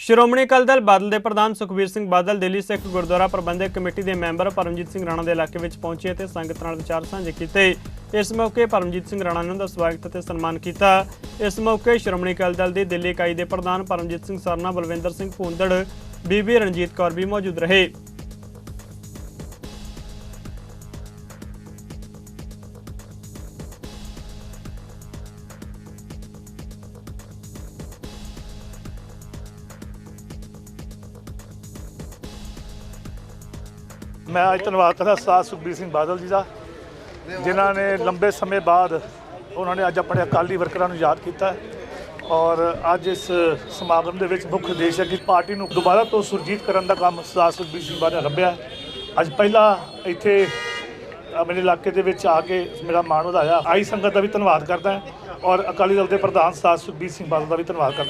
ਸ਼੍ਰੋਮਣੀ ਅਕਾਲੀ ਦਲ ਬਾਦਲ ਦੇ ਪ੍ਰਧਾਨ ਸੁਖਬੀਰ ਸਿੰਘ ਬਾਦਲ ਦਿੱਲੀ ਸਿੱਖ ਗੁਰਦੁਆਰਾ ਪ੍ਰਬੰਧਕ ਕਮੇਟੀ ਦੇ ਮੈਂਬਰ ਪਰਮਜੀਤ ਸਿੰਘ ਰਾਣਾ ਦੇ ਇਲਾਕੇ ਵਿੱਚ ਪਹੁੰਚੇ ਅਤੇ ਸੰਗਤ ਨਾਲ ਵਿਚਾਰ ਸਾਂਝੇ ਕੀਤੇ। ਇਸ ਮੌਕੇ ਪਰਮਜੀਤ ਸਿੰਘ ਰਾਣਾ ਨੇ ਉਹਨਾਂ ਦਾ ਸਵਾਗਤ ਅਤੇ ਸਨਮਾਨ ਕੀਤਾ। ਇਸ ਮੌਕੇ ਸ਼੍ਰੋਮਣੀ ਅਕਾਲੀ ਦਲ ਦੀ ਦਿੱਲੀ ਇਕਾਈ ਦੇ ਪ੍ਰਧਾਨ ਪਰਮਜੀਤ ਸਿੰਘ ਸਰਨਾ, ਬਲਵਿੰਦਰ ਸਿੰਘ ਭੂੰਦੜ, ਬੀਬੀ ਰਣਜੀਤ ਕੌਰ ਵੀ ਮੌਜੂਦ ਰਹੇ। ਮੈਂ ਅੱਜ ਧੰਨਵਾਦ ਕਰਦਾ ਸਾਧ ਸੁਖਬੀਰ ਸਿੰਘ ਬਾਦਲ ਜੀ ਦਾ, ਜਿਨ੍ਹਾਂ ਨੇ ਲੰਬੇ ਸਮੇਂ ਬਾਅਦ ਉਹਨਾਂ ਨੇ ਅੱਜ ਆਪਣੇ ਅਕਾਲੀ ਵਰਕਰਾਂ ਨੂੰ ਯਾਦ ਕੀਤਾ ਔਰ ਅੱਜ ਇਸ ਸਮਾਗਮ ਦੇ ਵਿੱਚ ਮੁੱਖ ਉਦੇਸ਼ ਹੈ ਕਿ ਪਾਰਟੀ ਨੂੰ ਦੁਬਾਰਾ ਤੋਂ ਸੁਰਜੀਤ ਕਰਨ ਦਾ ਕੰਮ ਸਾਧ ਸੁਖਬੀਰ ਸਿੰਘ ਬਾਦਲ ਨੇ ਲੱਭਿਆ। ਅੱਜ ਪਹਿਲਾ ਇੱਥੇ ਮੇਰੇ ਇਲਾਕੇ ਦੇ ਵਿੱਚ ਆ ਕੇ ਮੇਰਾ ਮਾਣ ਵਧਾਇਆ। ਆਈ ਸੰਗਤ ਦਾ ਵੀ ਧੰਨਵਾਦ ਕਰਦਾ ਔਰ ਅਕਾਲੀ ਦਲ ਦੇ ਪ੍ਰਧਾਨ ਸਾਧ ਸੁਖਬੀਰ ਸਿੰਘ ਬਾਦਲ ਦਾ ਵੀ ਧੰਨਵਾਦ ਕਰਦਾ।